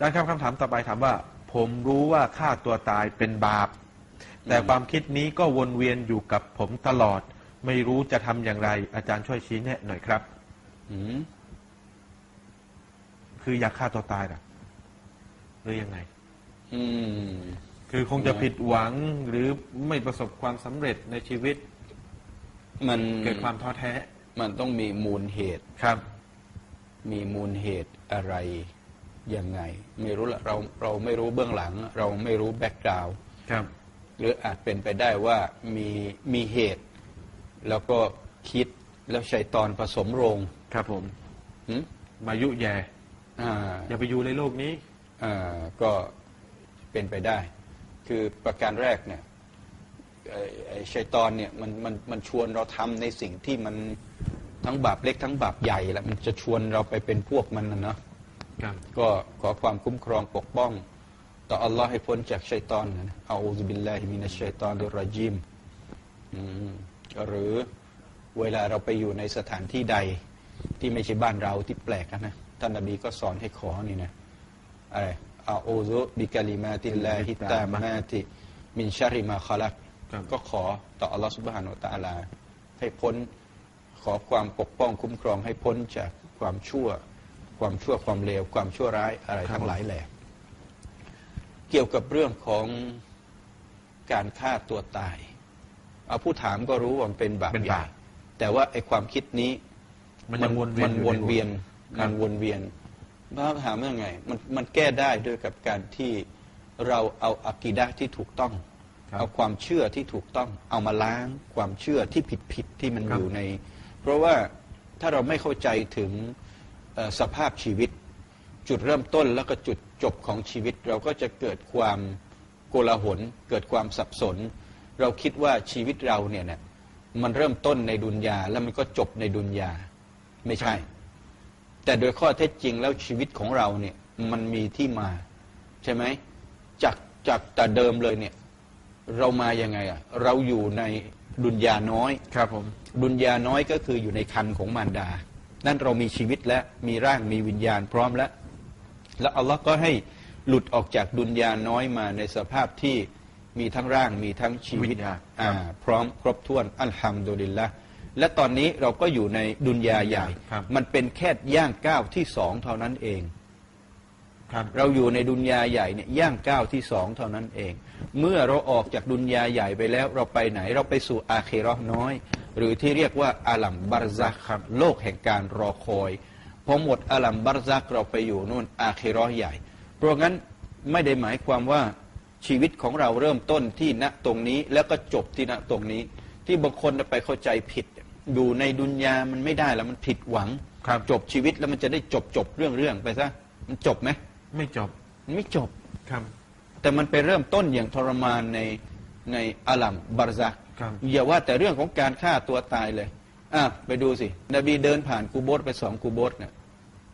ด้านคำคำถามต่อไปถามว่า ผมรู้ว่าฆ่าตัวตายเป็นบาป แต่ความคิดนี้ก็วนเวียนอยู่กับผมตลอด ไม่รู้จะทำอย่างไร อาจารย์ช่วยชี้แนะหน่อยครับอืมคืออยากฆ่าตัวตายเหรอหรือยังไงอืมคือคงจะผิดหวังหรือไม่ประสบความสำเร็จในชีวิต มันเกิดความท้อแท้ มันต้องมีมูลเหตุครับ มีมูลเหตุอะไร ยังไง ไม่รู้ละเราเราไม่รู้เบื้องหลัง เราไม่รู้แบ็กกราวด์ครับหรืออาจเป็นไปได้ว่ามีมีเหตุ แล้วก็คิดแล้วชัยตอนผสมโรงครับผมหึมายุแย่อ่าอย่าไปอยู่ในโลกนี้อ่าก็เป็นไปได้ คือประการแรกเนี่ยไอ้ไอ้ชัยตอนเนี่ยมันมันมันชวนเราทำในสิ่งที่มันทั้งบาปเล็กทั้งบาปใหญ่แล้วมันจะชวนเราไปเป็นพวกมันนะเนาะครับ ก็ขอความคุ้มครองปกป้อง ต่ออัลลอฮ์ให้พ้นจากชัยตอนนะเอาอุบิลลาฮิมินัชชัยตอนดิรรจิมอืมหรือเวลาเราไปอยู่ในสถานที่ใดที่ไม่ใช่บ้านเราที่แปลกอะนะท่านนบีก็สอนให้ขอนี่นะอะไรอาอูซุบิกาลิมาติลลาฮิตามาติมินชาริมาคอลักครับก็ขอต่ออัลลอฮ์สุบฮานุตะอาลา ให้พ้นขอความปกป้องคุ้มครองให้พ้นจากความชั่ว ความชั่วความเลวความชั่วร้ายอะไรครับทั้งหลายแหละเกี่ยวกับเรื่องของการฆ่าตัวตาย เอาผู้ถามก็รู้ว่ามันเป็นบาปเป็นใหญ่บาปแต่ว่าไอ้ความคิดนี้ มันยังวนเวียนมันอยู่วนใหัเวียนครัมับนวนเวียนพระถามว่าไงมันมันแก้ได้ด้วยกับการที่เราเอาอากีดะห์ที่ถูกต้องครับเอาความเชื่อที่ถูกต้อง เอามาล้างความเชื่อที่ผิดผิดๆที่มันครับอยู่ใน เพราะว่าถ้าเราไม่เข้าใจถึงเอ่อ สภาพชีวิต จุดเริ่มต้นแล้วก็จุดจบของชีวิต เราก็จะเกิดความโกลาหล เกิดความสับสน เราคิดว่าชีวิตเราเนี่ยนะมันเริ่มต้นในดุนยาแล้วมันก็จบในดุนยาไม่ใช่ แต่โดยข้อเท็จจริงแล้วชีวิตของเราเนี่ยมันมีที่มา ใช่ไหมจากจากแต่เดิมเลยเนี่ยเรามายังไงอะเราอยู่ในดุนยาน้อยครับผมดุนยาน้อยก็คืออยู่ในคันของมารดา นั่นเรามีชีวิตและมีร่างมีวิญญาณพร้อมแล้ว แล้วอัลลอฮ์ก็ให้หลุดออกจากดุนยาน้อยมาในสภาพที่มีทั้งร่างมีทั้งชีวิตวิญญาณอ่าครับพร้อมครบถ้วนอัลฮัมดุลิลละและตอนนี้เราก็อยู่ในดุนยาใหญ่ครับมันเป็นแค่ย่างก้าวที่สองเท่านั้นเองครับเราอยู่ในดุนยาใหญ่เนี่ยย่างก้าวที่สองเท่านั้นเอง เมื่อเราออกจากดุนยาใหญ่ไปแล้ว เราไปไหนเราไปสู่อาเคเราะห์น้อย หรือที่เรียกว่าอาลัมบารซักครับโลกแห่งการรอคอยพอหมดอาลัมบารซักเราไปอยู่นู่นอาเคเราะห์ใหญ่ เพราะงั้นไม่ได้หมายความว่าชีวิตของเราเริ่มต้นที่ณตรงนี้แล้วก็จบที่ณตรงนี้ ที่บางคนไปเข้าใจผิด อยู่ในดุนยามันไม่ได้แล้วมันผิดหวังครับจบชีวิตแล้วมันจะได้จบจบเรื่องเรื่องไปซะมันจบไหมไม่จบมันไม่จบครับ แต่มันไปเริ่มต้นอย่างทรมานในในอาลัมบารซักครับ อย่าว่าแต่เรื่องของการฆ่าตัวตายเลยอะไปดูสิ นบีเดินผ่านกูโบสไปสองกูโบสเนี่ย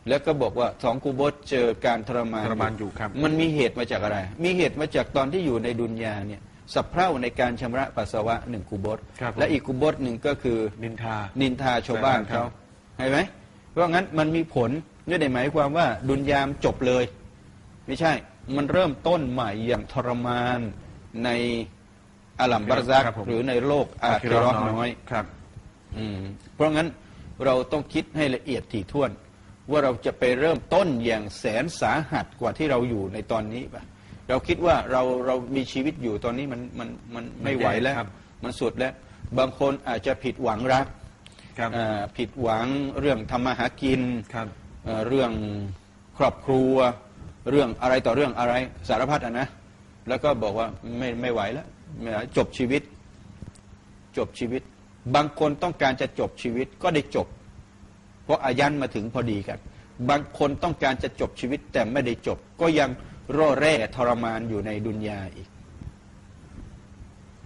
แล้วก็บอกว่าสองกูโบสเจอการทรมานทรมานอยู่ครับ มันมีเหตุมาจากอะไร มีเหตุมาจากตอนที่อยู่ในดุนยาเนี่ยสับเพร่าในการชำระปัสสาวะหนึ่งกูโบสครับผมและอีกกูโบสหนึ่งก็คือนินทานินทาชาวบ้านครัเขาบเห็นไหมเพราะงั้นมันมีผลไม่ได้หมายความว่าดุนยามจบเลย ไม่ใช่มันเริ่มต้นใหม่อย่างทรมานใน อาลัมบารซักครับผมหรือในโลกอาเคเราะห์น้อยครับอืมเพราะงั้นเราต้องคิดให้ละเอียดถี่ถ้วน ว่าเราจะไปเริ่มต้นอย่างแสนสาหัสกว่าที่เราอยู่ในตอนนี้ปะเราคิดว่าเราเรามีชีวิตอยู่ตอนนี้มันมันมันไม่ไหวแล้วครับมันสุดแล้ว บางคนอาจจะผิดหวังรักครับอ่าผิดหวังเรื่องทำมาหากินครับเอ่อเรื่องครอบครัว เรื่องอะไรต่อเรื่องอะไรสารพัดอะนะ แล้วก็บอกว่าไม่ไม่ไหวแล้วไม่ไหว จบชีวิต จบชีวิต บางคนต้องการจะจบชีวิตก็ได้จบ เพราะอายันมาถึงพอดีกัน บางคนต้องการจะจบชีวิตแต่ไม่ได้จบ ก็ยังร่อแร่ทรมานอยู่ในดุนยาอีก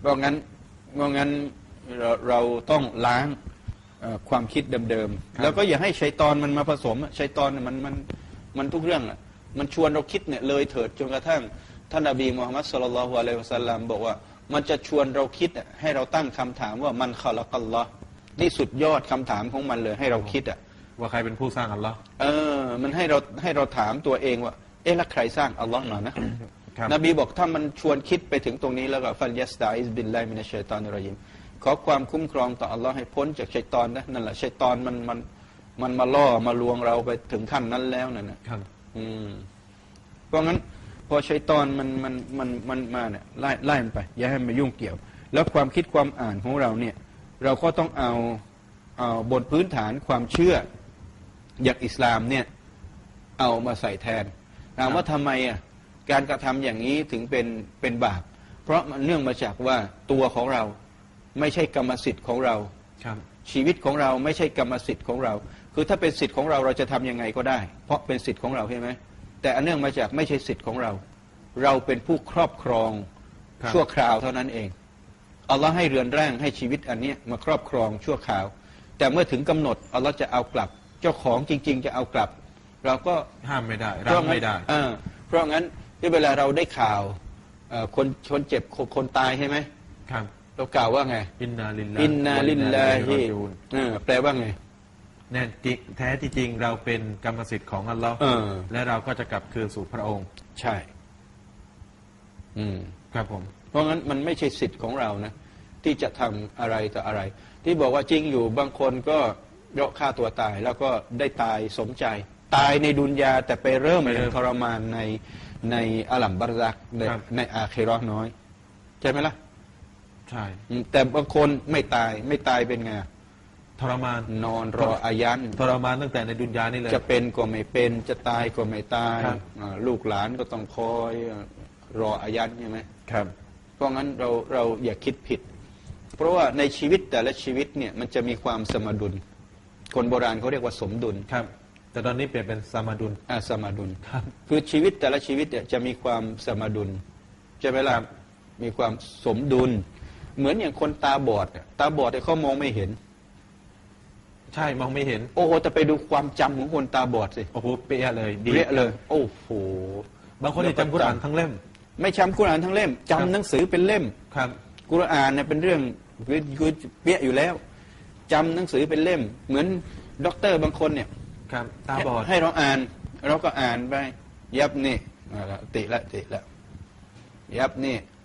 เพราะงั้นเพราะงั้นเราเราต้องล้างเอ่อความคิดเดิมครับๆแล้วก็อย่าให้ชัยตอนมันมาผสมอะชัยตอนเนี่ยมันมันมันทุกเรื่องอะมันชวนเราคิดเนี่ยเลยเถิดจนกระทั่ง ท่านนบีมูฮัมมัดสุลลัลลอฮุอะลัยฮิวะสัลลัมบอกว่า มันจะชวนเราคิดอะให้เราตั้งคำถามว่ามันขลักัลลอฮ์นี่สุดยอดคำถามของมันเลยให้เราคิดอะว่าใครเป็นผู้สร้างอัลลอฮ์เออ มันให้เราให้เราถามตัวเองว่า เอ๊ะแล้วใครสร้างอัลลอฮ์หน่อยนะครับนบีบอกถ้ามันชวนคิดไปถึงตรงนี้แล้วก็ฟันยัสตาอิสบินไลมินัชชัยตอนรยิมขอความคุ้มครองต่ออัลลอฮ์ให้พ้นจากชัยตอนนะนั่นแหละชัยตอนมันมันมันมาล่อมาลวงเราไปถึงขั้นนั้นแล้วนั่นนะครับอืมเพราะงั้น พอชัยตอนมันมันมันมันมาเนี่ยไล่ไล่มันไป อย่าให้มันมายุ่งเกี่ยว แล้วความคิดความอ่านของเราเนี่ยเราก็ต้องเอาเอาบนพื้นฐานความเชื่ออย่างอิสลามเนี่ยเอามาใส่แทนถามว่าทำไมอะการกระทำอย่างนี้ถึงเป็นเป็นบาป เพราะมันเนื่องมาจากว่าตัวของเราไม่ใช่กรรมสิทธิ์ของเราครับชีวิตของเราไม่ใช่กรรมสิทธิ์ของเรา คือถ้าเป็นสิทธิ์ของเราเราจะทำยังไงก็ได้ เพราะเป็นสิทธิ์ของเราใช่ไหม แต่อันเนื่องมาจากไม่ใช่สิทธิ์ของเรา เราเป็นผู้ครอบครองครับชั่วคราวเท่านั้นเองอัลลอฮ์ให้เรือนร่างให้ชีวิตอันเนี้ยมาครอบครองชั่วคราว แต่เมื่อถึงกำหนดอัลลอฮ์จะเอากลับ เจ้าของจริง ๆ จะเอากลับ เราก็ห้ามไม่ได้เพรั้ราะงงั้นไม่ได้เออเพราะงั้นที่เวลาเราได้ข่าวเอ่อคนคนเจ็บคนคนตายใช่ไหมครับเรากล่าวว่าไง อินนาลิลลาอินนาลิลลาฮิวะอินนาอิลัยฮิรอญิอูนเออแปลว่าไง แน่จริงแท้ที่จริงเราเป็นกรรมสิทธิ์ของอัลลอฮ์เออ และเราก็จะกลับคืนสู่พระองค์ ใช่ อืม ครับผม เพราะงั้นมันไม่ใช่สิทธิ์ของเรานะ ที่จะทำอะไรต่ออะไร ที่บอกว่าจริงอยู่บางคนก็ยกฆ่าตัวตาย แล้วก็ได้ตายสมใจ ตายในดุนยาแต่ไปเริ่มเรื่องทรมานในในอาลัมบารซักในในอาเคเรอห์น้อย ใช่ไหมล่ะ ใช่ อืมแต่บางคนไม่ตายไม่ตายเป็นไง ทรมานนอนรออายันทรมานตั้งแต่ในดุนยานี่เลยจะเป็นก็ไม่เป็นจะตายก็ไม่ตายครับอ่าลูกหลานก็ต้องคอยรออายันใช่ไหมครับเพราะงั้นเราเราอย่าคิดผิด เพราะว่าในชีวิตแต่ละชีวิตเนี่ยมันจะมีความสมดุล คนโบราณเขาเรียกว่าสมดุลครับ แต่ตอนนี้เปลี่ยนเป็นสมาดุลอ่าสมดุลครับคือชีวิตแต่ละชีวิตเนี่ยจะมีความสมดุลใช่ไหมล่ะครับมีความสมดุล เหมือนอย่างคนตาบอดอะตาบอดเนี่ยเขามองไม่เห็น ใช่มองไม่เห็น โอ้โหแต่ไปดูความจำของคนตาบอดสิโอ้โหเป๊ะเลยดีเรียเลย โอ้โห บางคนเนี่ยจำกุรอานทั้งเล่ม ไม่จำกุรอานทั้งเล่มครัจำบหนังสือเป็นเล่ม ครับกุรอานเนี่ยเป็นเรื่องคือคือเปี้ยอยู่แล้วจำหนังสือเป็นเล่ม เหมือนด็อกเตอร์บางคนเนี่ย ครับ ตาบอดให้เราอ่าน เราก็อ่านไป ยับนี่เอาละติละติละยับนี่อืม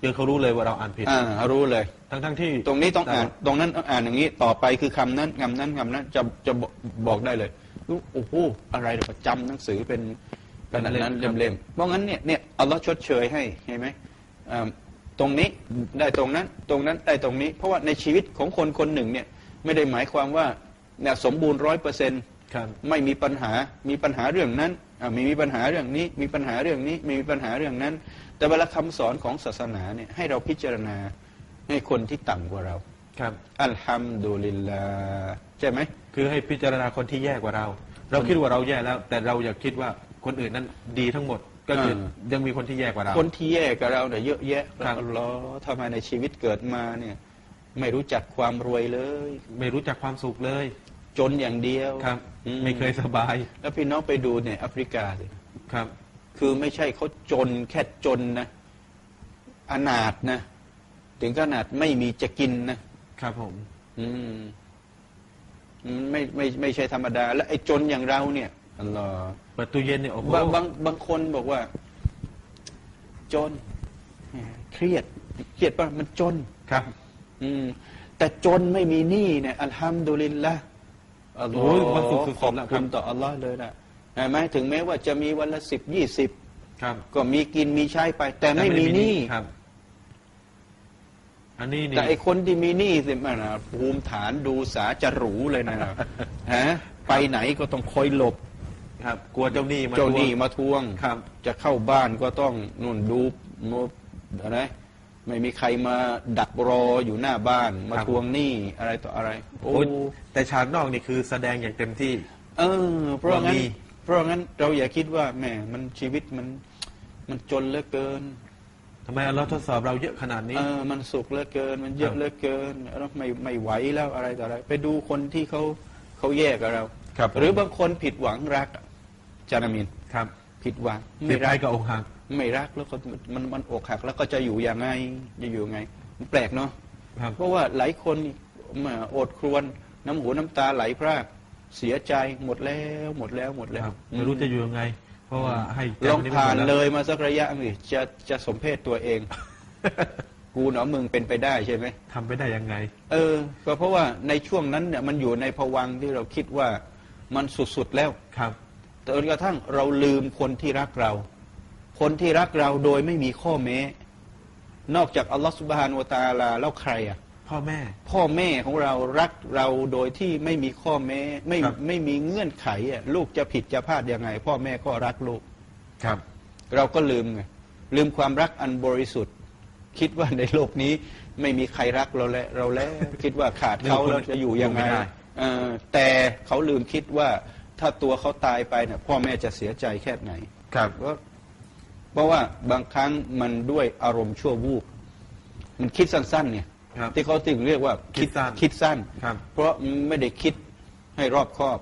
คือเขารู้เลยว่าเราอ่านผิดอ่ารู้เลย ทั้งทั้งๆที่ ตรงนี้ต้องอ่าน ตรงนั้นต้องอ่านอย่างนี้ ต่อไปคือคำนั้นคำนั้นคำนั้นจะจะบอกบอกได้เลยรู้โอ้โหอะไรเดี๋ยวจำหนังสือเป็นเป็นอันนั้นเล่มๆเพราะงั้นเนี่ยเนี่ยเอาละชดเชยให้เห็นไหมอ่าตรงนี้ได้ตรงนั้น ตรงนั้นได้ตรงนี้ เพราะว่าในชีวิตของคนคนหนึ่งเนี่ยไม่ได้หมายความว่าเนี่ยสมบูรณ์ร้อยเปอร์เซ็นต์ครับไม่มีปัญหามีปัญหาเรื่องนั้นอ่า มีมีปัญหาเรื่องนี้ มีปัญหาเรื่องนี้ มีปัญหาเรื่องนั้น แต่เวลาคำสอนของศาสนาเนี่ยให้เราพิจารณาให้คนที่ต่ำกว่าเรา ครับอัลฮัมดุลิลลาห์ใช่ไหมคือให้พิจารณาคนที่แย่กว่าเรา เราคิดว่าเราแย่แล้ว แต่เราอยากคิดว่าคนอื่นนั้นดีทั้งหมดก็คือยังมีคนที่แย่กว่าเรา คนที่แย่กับเราเนี่ยเยอะแยะครับอัลลอฮ์ทำไมในชีวิตเกิดมาเนี่ย ไม่รู้จักความรวยเลย ไม่รู้จักความสุขเลย จนอย่างเดียวครับ อืไม่เคยสบายแล้วพี่น้องไปดูเนี่ยแอฟริกาสิครับ คือไม่ใช่เขาจนแค่จนนะ อนาถนะ ถึงขนาดไม่มีจะกินนะ ครับผม อืมมันไม่ไม่ไม่ใช่ธรรมดา แล้วไอ้จนอย่างเราเนี่ยอัลลอฮ์เปิดตู้เย็นเนี่ยโอ้โหบางบางบางคนบอกว่า จนแหมเครียด เครียดป่ะมันจนครับ อืม แต่จนไม่มีหนี้เนี่ยอัลฮัมดุลิลละ อัลลอโอ้ยฮ์มันสุดๆขอบแล้วคคุรับณต่ออัลลอฮ์เลยนะเห็นไหมถึงแม้ว่าจะมีวันละสิบยี่สิบครับก็มีกินมีใช้ไป แต่ไม่มีหนี้ครับอันนี้นี่แต่ไอคนที่มีหนี้สิมันนะภูมิฐานดูสาจะหรูเลยนะฮะไปไหนก็ต้องคอยหลบครับ กลัวเจ้าหนี้มาเจ้าหนี้ทวงมาทวงครับ จะเข้าบ้านก็ต้องนุ่นดูมอะไร ไม่มีใครมาดักรออยู่หน้าบ้าน มาครับทวงหนี้อะไรต่ออะไร โอ้โอ้ยแต่ฉากนอกนี่คือแสดงอย่างเต็มที่ เออ เพราะงั้น ว่ามี เพราะงั้นเราอย่าคิดว่าแหมมันชีวิตมันมันจนเหลือเกิน ทำไมเราทดสอบเราเยอะขนาดนี้ เออมันสุขเหลือเกิน มันเยครัอะบเหลือเกินแล้วไม่ไม่ไหวแล้วอะไรต่ออะไร ไปดูคนที่เขาเขาแย่กับเรา ครับหรือบางคนผิดหวังรักอะจานามิน ครับผิดหวังไม่ไม่รัรักกก็อกหัก ไม่รักแล้วก็มันมันอกหักแล้วก็จะอยู่ยังไงจะอยู่ยังไง มันแปลกเนาะครับเพราะว่าหลายคนมาโอดครวญน้ำหูน้ำตาไหลพรากเสียใจหมดแล้วหมดแล้วหมดแล้วครับไม่รู้จะอยู่ยังไงพราะว่าให้ลองผ่านแจ้งวัเลยมาสักระยะหนึ่งจะจะสมเพศตัวเอง กูเนาะมึงเป็นไปได้ใช่ไหมทำไปได้ยังไง เออ ก็เพราะว่าในช่วงนั้นเนี่ยมันอยู่ในภวังค์ที่เราคิดว่ามันสุดๆแล้วครับจนกระทั่งเราลืมคนที่รักเรา คนที่รักเราโดยไม่มีข้อแม้ นอกจากอัลลอฮฺสุบฮานวะตะอาลาแล้วใครอะพ่อแม่ พ่อแม่ของเรารักเราโดยที่ไม่มีข้อแม้ ไม่ครับไม่มีเงื่อนไขอะลูกจะผิดจะพลาดยังไง พ่อแม่ก็รักลูกครับ เราก็ลืมไงลืมความรักอันบริสุทธิ์ คิดว่าในโลกนี้ไม่มีใครรักเราแล้วเราแล้วคิดว่าขาดเขาเราจะอยู่ยังไงอยู่ไม่ได้เออแต่เขาลืมคิดว่าถ้าตัวเขาตายไปเนี่ยพ่อแม่จะเสียใจแค่ไหน ครับ เพราะเพราะว่าบางครั้งมันด้วยอารมณ์ชั่ววูบมันคิดสั้นๆเนี่ยครับที่เขาถึงเรียกว่าคิดสั้นคิดสั้น ครับ เพราะไม่ได้คิดให้รอบคอบ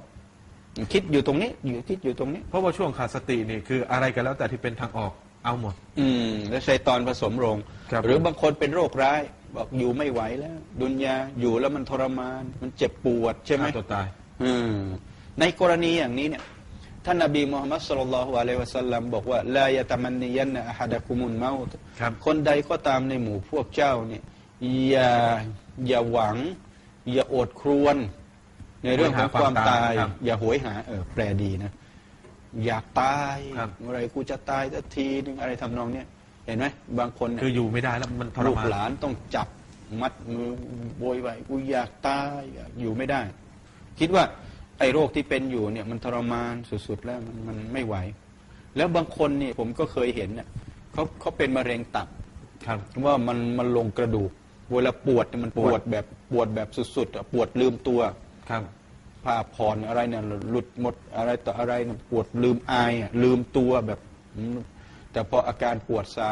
คิดอยู่ตรงนี้ อยู่คิดอยู่ตรงนี้ เพราะว่าช่วงขาดสตินี่คืออะไรกันแล้วแต่ที่เป็นทางออกเอาหมด อืม แล้วใช้ตอนผสมโรง ครับหรือบางคนเป็นโรคร้าย บอกอยู่ไม่ไหวแล้ว ดุนยาอยู่แล้วมันทรมาน มันเจ็บปวดใช่ไหมฆ่าตัวตาย อืมในกรณีอย่างนี้เนี่ย ท่านนบีมูฮัมมัดสุลลัลลอฮุอะลัยฮิวะสัลลัมบอกว่าลายะตะมันนียันนะอะฮัดะกุมุนเมาตครับคนใดก็ตามในหมู่พวกเจ้าเนี่ยอย่าอย่าหวัง อย่าโอดครวญในเรื่องของความตายครับอย่าโหยหาเออแปลดีนะ อยากตายครับเมื่อไหรกูจะตายสักทีหนึงอะไรทำนองเนี้ยเห็นไหมบางคนเนี่ยคืออยู่ไม่ได้แล้วมันทรลูกมานหลานต้องจับมัดมือโวยวายกูอยากตายอยากอยู่ไม่ได้ คิดว่า ไอ้โรคที่เป็นอยู่เนี่ยมันทรมานสุดๆแล้วมันมันไม่ไหว แล้วบางคนเนี่ยผมก็เคยเห็นเนี่ยเขาเขาเป็นมะเร็งตับครับว่ามันมันลงกระดูก เวลาปวดเนี่ยมันปปวดวดแบบปวดแบบสุดๆอะปวดลืมตัวครับผ้าผ่อนอะไรเนี่ยหลุดหมดอะไรต่ออะไรเนี่ยปวดลืมอายอะลืมตัวแบบอืมแต่พออาการปวดซา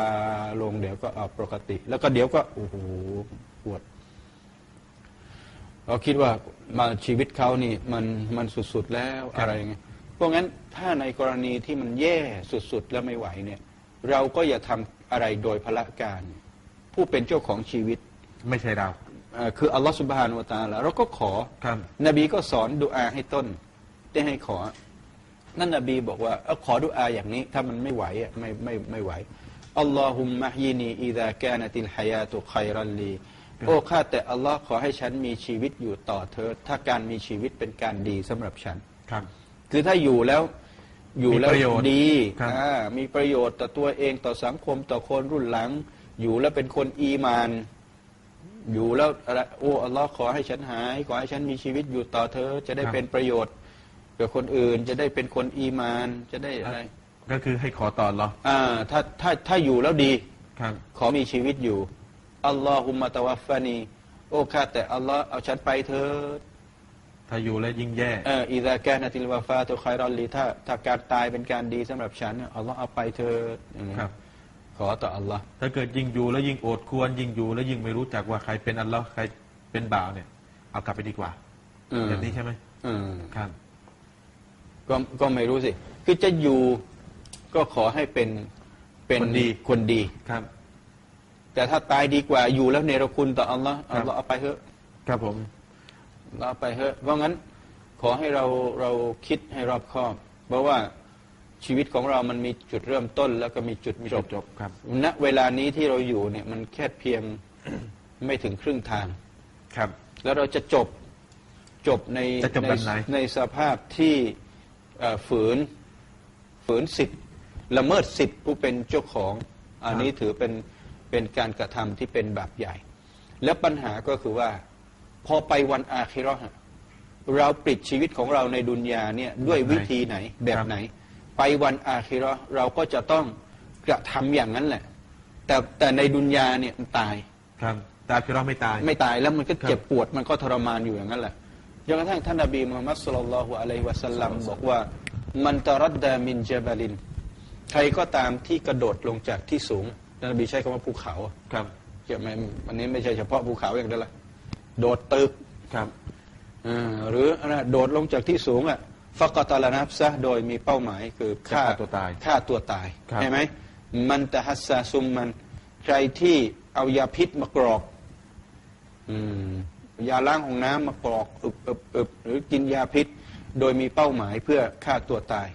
ลงเดี๋ยวก็เอาปกติ แล้วก็เดี๋ยวก็โอ้โหปวด เราคิดว่ามาชีวิตเขานี่มันมันสุดๆแล้วครับอะไรเงี้ยเพราะงั้นถ้าในกรณีที่มันแย่สุดๆแล้วไม่ไหวเนี่ยเราก็อย่าทำอะไรโดยพละการ ผู้เป็นเจ้าของชีวิตไม่ใช่เราเอ่อคืออัลลอฮฺสุบฮานุวะตาละเราก็ขอครับนบีก็สอนดุอาให้ต้น ได้ให้ขอ นั่นนบีบอกว่าเอาขอดุอาอย่างนี้ ถ้ามันไม่ไหวอะไม่ไม่ไม่ไหวอัลลอฮุมมะยินีอิดะกานะติลฮายาตุไครัลลี โอ้ข้าแต่อัลลอฮ์ขอให้ฉันมีชีวิตอยู่ต่อเธอ ถ้าการมีชีวิตเป็นการดีสำหรับฉันครับ คือถ้าอยู่แล้วอยู่แล้วมีประโยชน์ดีครับอ่ามีประโยชน์ต่อตัวเองต่อสังคมต่อคนรุ่นหลัง อยู่แล้วเป็นคนอีมาน อยู่แล้วอะไรโอ้อัลลอฮ์ขอให้ฉันหาย ขอให้ฉันมีชีวิตอยู่ต่อเธอ จะได้เป็นประโยชน์กับคนอื่น จะได้เป็นคนอีมาน จะได้อะไร ก็คือให้ขอต่อเหรออ่าถ้าถ้าถ้าอยู่แล้วดี ครับ ขอมีชีวิตอยู่ อัลลอฮุมะตะวัฟฟานี โอ้ข้าแต่อัลลอฮ์เอาฉันไปเถิดถ้าอยู่แล้วยิ่งแย่เอออิดะแกนติลวาฟาตุไครอลลีถ้าถ้าการตายเป็นการดีสำหรับฉันเนี่ยอัลลอฮ์เอาไปเถิดอย่างนี้ครับ ขอต่ออัลลอฮ์ถ้าเกิดยิ่งอยู่แล้วยิ่งโอดควรยิ่งอยู่แล้วยิ่งไม่รู้จักว่าใครเป็นอัลลอฮ์ใครเป็นบ่าวเนี่ย เอากลับไปดีกว่าเออแบบนี้ใช่ไหมเออครับ ก็ก็ไม่รู้สิ คือจะอยู่ก็ขอให้เป็นเป็นคนดีคนดีครับ แต่ถ้าตายดีกว่าอยู่แล้วเนรคุณต่ออัลลอฮ์ครับอัลลอฮ์เอาไปเถอะครับผมเราเอาไปเถอะเพราะงั้นขอให้เราเราคิดให้รอบคอบ เพราะว่าชีวิตของเรามันมีจุดเริ่มต้น แล้วก็มีจุดมีจจบบจบครับณเวลานี้ที่เราอยู่เนี่ยมันแค่เพียงไม่ถึงครึ่งทางครับ แล้วเราจะจบจบในจะจบแบบไหนในสภาพที่เอ่อฝืนฝืนสิทธิ์ละเมิดสิทธิ์ผู้เป็นเจ้าของ อันนี้ถือเป็น เป็นการกระทำที่เป็นบาปใหญ่ และปัญหาก็คือว่า พอไปวันอาคิเราะห์อะเราปลิดชีวิตของเราในดุนยาเนี่ยด้วยวิธีไหนแบบไหน ไปวันอาคิเราะห์เราก็จะต้องกระทำอย่างนั้นแหละ แต่แต่ในดุนยาเนี่ยมันตายครับแต่คือเราไม่ตาย ไม่ตายแล้วมันก็ครับเจ็บปวดมันก็ทรมานอยู่อย่างนั้นแหละจนกระทั่งท่านนบีมุฮัมมัดสุลลัลลอฮุอะลัยฮิวะสัลลัมบอกว่ามันตรัดดามินเจบาลิน ใครก็ตามที่กระโดดลงจากที่สูงท่า นนบีใช้คำว่าภูเขาครับเกี่ยวไหมอันนี้ไม่ใช่เฉพาะภูเขาอย่างเดียวละโดดตึกครับอ่าหรืออะไรโดดลงจากที่สูงอะฟักตาลานับซะโดยมีเป้าหมายคือฆ่าฆ่าตัวตายฆ่าตัวตายครับใช่ไหมมันตะฮัสซาซุมมันใครที่เอายาพิษมากรอกอืมยาล้างห้องน้ำมากรอกอึบอึบอึบหรือกินยาพิษ โดยมีเป้าหมายเพื่อฆ่าตัวตาย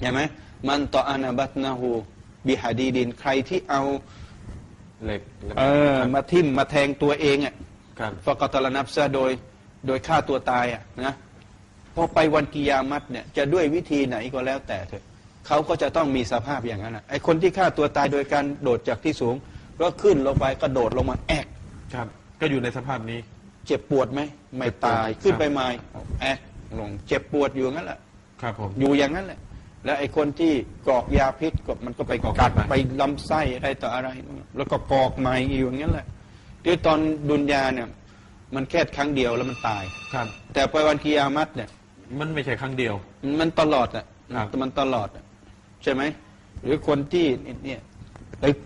ใช่ไหมมันต่ออานาบัตนาหู บิฮาดีดิน ใครที่เอาเหล็กแล้วเออมาทิ่มมาแทงตัวเองอะครับฟากตลนับซะโดยโดยฆ่าตัวตายอะนะพอไปวันกิยามัตเนี่ยจะด้วยวิธีไหนก็แล้วแต่เถอะเขาก็จะต้องมีสภาพอย่างนั้นนะไอคนที่ฆ่าตัวตายโดยการโดดจากที่สูง ก็ขึ้นลงไปกระโดดลงมาแอกครับ ก็อยู่ในสภาพนี้ เจ็บปวดไหมไม่ตายเจ็บปวดขึ้นไปครับไม้แอกลงเจ็บปวดอยู่งั้นแหละครับผมอยู่อย่างนั้นแหละ แล้วไอ้คนที่กรอกยาพิษก็มันก็ไปกรอกกัดไปไปลำไส้อะไรต่ออะไร แล้วก็กรอกใหม่อยู่อย่างนั้นแหละที่ตอนดุนยาเนี่ย มันแค่ครั้งเดียวแล้วมันตายครับ แต่ไปวันกิยามัตเนี่ย มันไม่ใช่ครั้งเดียว มันตลอดอะครับมันตลอดอะใช่ไหมหรือคนที่เนี่ยตึก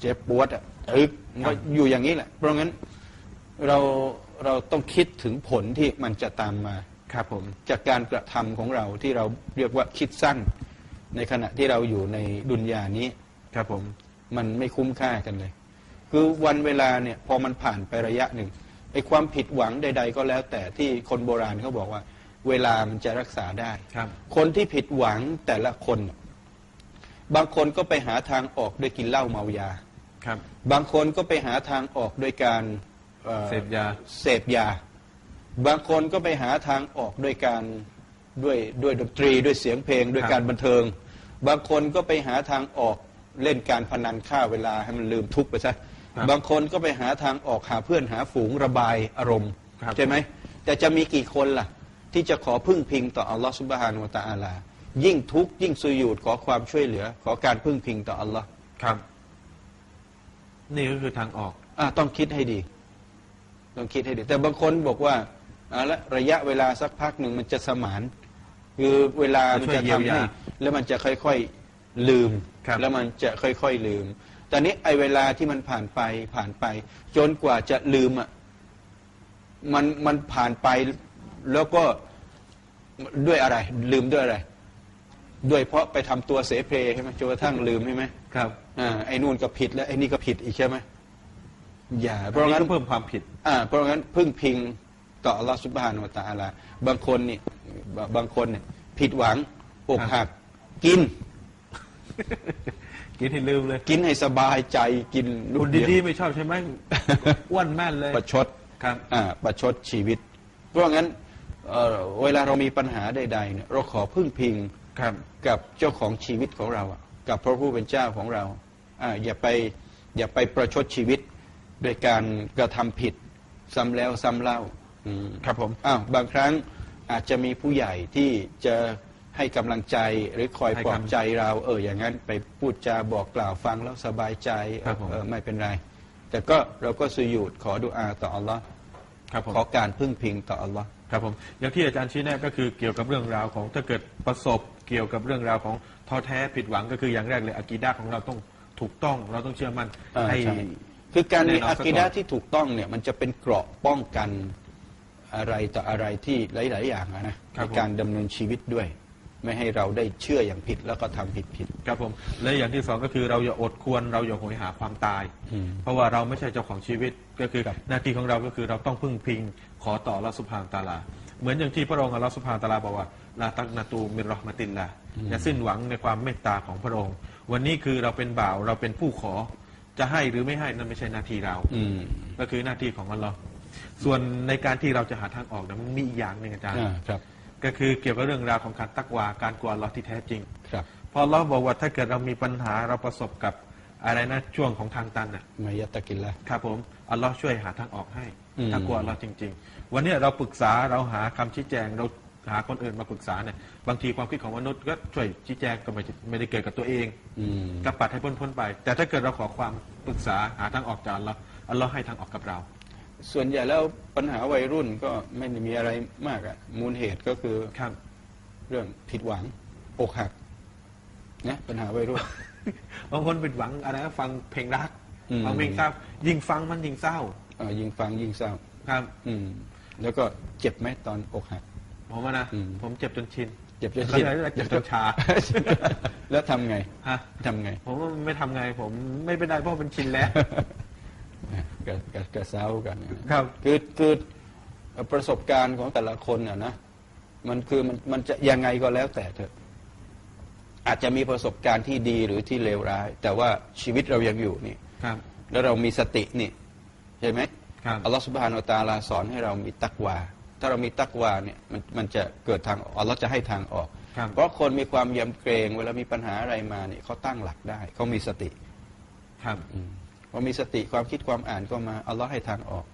เจ็บปวดอะตึกมันก็อยู่อย่างนี้แหละ เพราะงั้นเราเราต้องคิดถึงผลที่มันจะตามมา ครับผมจากการกระทำของเราที่เราเรียกว่าคิดสั้นในขณะที่เราอยู่ในดุนยานี้ครับผมมันไม่คุ้มค่ากันเลย คือวันเวลาเนี่ยพอมันผ่านไประยะหนึ่งไอ้ความผิดหวังใด ๆ ก็แล้ว แต่ที่คนโบราณเขาบอกว่า เวลามันจะรักษาได้ครับ คนที่ผิดหวังแต่ละคน บางคนก็ไปหาทางออกด้วยกินเหล้าเมายาครับ บางคนก็ไปหาทางออกด้วยการอ่อเสพยาเสพยา บางคนก็ไปหาทางออกด้วยการด้วยด้วยดนตรีด้วยเสียงเพลงด้วยครับการบันเทิง บางคนก็ไปหาทางออกเล่นการพนันฆ่าเวลาให้มันลืมทุกข์ไปซะบางคนก็ไปหาทางออกหาเพื่อนหาฝูงระบายอารมณ์ครับใช่ไหมแต่จะมีกี่คนล่ะ ที่จะขอพึ่งพิงต่ออัลลอฮฺสุบฮานุวะตะอาลา ยิ่งทุกข์ยิ่งสุยูดขอความช่วยเหลือ ขอการพึ่งพิงต่ออัลลอฮ์ครับ นี่ก็คือทางออกอะต้องคิดให้ดี ต้องคิดให้ดี แต่บางคนบอกว่า เอาละระยะเวลาสักพักหนึ่งมันจะสมาน คือเวลามันจะจะช่วยเยียวยาทำให้แล้วมันจะค่อยๆลืมครับแล้วมันจะค่อยๆลืม ตอนนี้ไอ้เวลาที่มันผ่านไปผ่านไป จนกว่าจะลืมอะมันมันผ่านไปแล้วก็ด้วยอะไร ลืมด้วยอะไร ด้วยเพราะไปทำตัวเสเพลใช่ไหมจนกระทั่งลืมใช่ไหมครับอ่าไอ้นู่นก็ผิดแล้วไอ้นี่ก็ผิดอีกใช่ไหมอย่าเพเพราะราะงั้งั้นนเพิ่มความผิด อ่าเพราะงั้นพึ่งพิง ต่ออัลลอฮฺสุบฮานุวะตะอาลาบางคนนี่บางคนเนี่ยผิดหวังอกหักกิน กินให้ลืมเลย กินให้สบายใจกินลูคุกณเดียวดีๆไม่ชอบใช่ไหมอ้วนแม่นเลยประชดครับอ่าประชดชีวิต เพราะงั้นเอ่อเวลาเรามีปัญหาใด ๆ เนี่ย เราขอพึ่งพิงครับกับเจ้าของชีวิตของเราอะกับพระผู้เป็นเจ้าของเราอ่าอย่าไปอย่าไปประชดชีวิตโดยการกระทำผิดซ้ำแล้วซ้ำเล่าอืม ครับผมอ้าวบางครั้งอาจจะมีผู้ใหญ่ที่จะให้กำลังใจหรือคอยให้ปลอบกำลังใจเรา เอออย่างนั้นไปพูดจาบอกกล่าวฟังแล้วสบายใจครับผม เออไม่เป็นไร แต่ก็เราก็สุญูดขอดุอาต่ออัลลอฮ์ครับผม ขอการพึ่งพิงต่ออัลลอฮ์ ครับผมอย่างที่อาจารย์ชี้แนะก็คือเกี่ยวกับเรื่องราวของถ้าเกิดประสบเกี่ยวกับเรื่องราวของท้อแท้ผิดหวังก็คืออย่างแรกเลยอากีดาของเราต้องถูกต้อง เราต้องเชื่อมั่นอ่าให้ ใช่คือการมีแน่นอน อากีดะซะก่อนที่ถูกต้องเนี่ยมันจะเป็นเกราะป้องกัน อะไรต่ออะไรที่หลาย ๆ อย่างอะนะในการดำเนินชีวิตด้วย ไม่ให้เราได้เชื่ออย่างผิดแล้วก็ทำผิดผิดครับผมและอย่างที่สองก็คือเราอย่าอดควรเราอย่าโหยหาความตายอืมเพราะว่าเราไม่ใช่เจ้าของชีวิตก็คือครับหน้าที่ของเราก็คือเราต้องพึ่งพิงขอต่อละสุภานตะอาลา เหมือนอย่างที่พระองค์อัลลอฮฺสุภานตะอาลาบอกว่าลาตักนาตูมิรรอห์มาตินลาอย่าสิ้นหวังในความเมตตาของพระองค์ วันนี้คือเราเป็นบ่าวเราเป็นผู้ขอจะให้หรือไม่ให้นั่นไม่ใช่หน้าที่เราอืมก็คือหน้าที่ของอัลลอฮ์ ส่วนในการที่เราจะหาทางออกนะมันมีอีกอย่างหนึ่งอาจารย์อ่าครับ ก็คือเกี่ยวกับเรื่องราวของการตักวาการกลัวอัลลอฮ์ที่แท้จริง ครับเพออัลลอฮ์บอกว่าถ้าเกิดเรามีปัญหาเราประสบกับอะไรนะช่วงของทางตันน่ะ มายะตะกินละ ครับผมอัลลอฮ์ช่วยหาทางออกให้อืม ถ้ากลัวอัลลอฮ์จริง ๆ วันนี้เราปรึกษาเราหาคำชี้แจงเราหาคนอื่นมาปรึกษาเนี่ยบางทีความคิดของมนุษย์ก็ช่วยชี้แจงก็ไม่ไม่ได้เกิดกับตัวเองอืม ก็ปัดให้พ้นๆไป แต่ถ้าเกิดเราขอความปรึกษาหาทางออกจากอัลลอฮ์อัลลอฮ์ให้ทางออกกับเรา ส่วนใหญ่แล้วปัญหาวัยรุ่นก็ไม่ได้มีอะไรมากอะมูลเหตุก็คือครับ เรื่องผิดหวังอกหักนะปัญหาวัยรุ่น บางคนผิดหวังอะไรนะฟังเพลงรักอืม ฟังเพลงเศร้ายิ่งฟังมันยิ่งเศร้าเอ่อยิ่งฟังยิ่งเศร้าครับอืม แล้วก็เจ็บไหมตอนอกหัก ผมว่านะอืม ผมเจ็บจนชิน เจ็บจนเขาเรียกว่าเจ็บจนชา แล้วทำไงฮะทำไง ผมว่าไม่ทำไงผมไม่เป็นไรเพราะเป็นชินแล้ว กระกระกระเซ้ากันเนี่ยครับ คือคือประสบการณ์ของแต่ละคนอะนะมันคือมันมันจะยังไงก็แล้วแต่เถอะอาจจะมีประสบการณ์ที่ดีหรือที่เลวร้าย แต่ว่าชีวิตเรายังอยู่นี่ครับ แล้วเรามีสตินี่ใช่ไหมครับอัลลอฮฺสุบฮานาอัลตะอาลาสอนให้เรามีตักวา ถ้าเรามีตักวาเนี่ยมันมันจะเกิดทางอัลลอฮ์จะให้ทางออกครับเพราะคนมีความยำเกรง เวลามีปัญหาอะไรมาเนี่ยเขาตั้งหลักได้เขามีสติ ครับ พอมีสติความคิดความอ่านก็มาอัลลอฮ์ให้ทางออก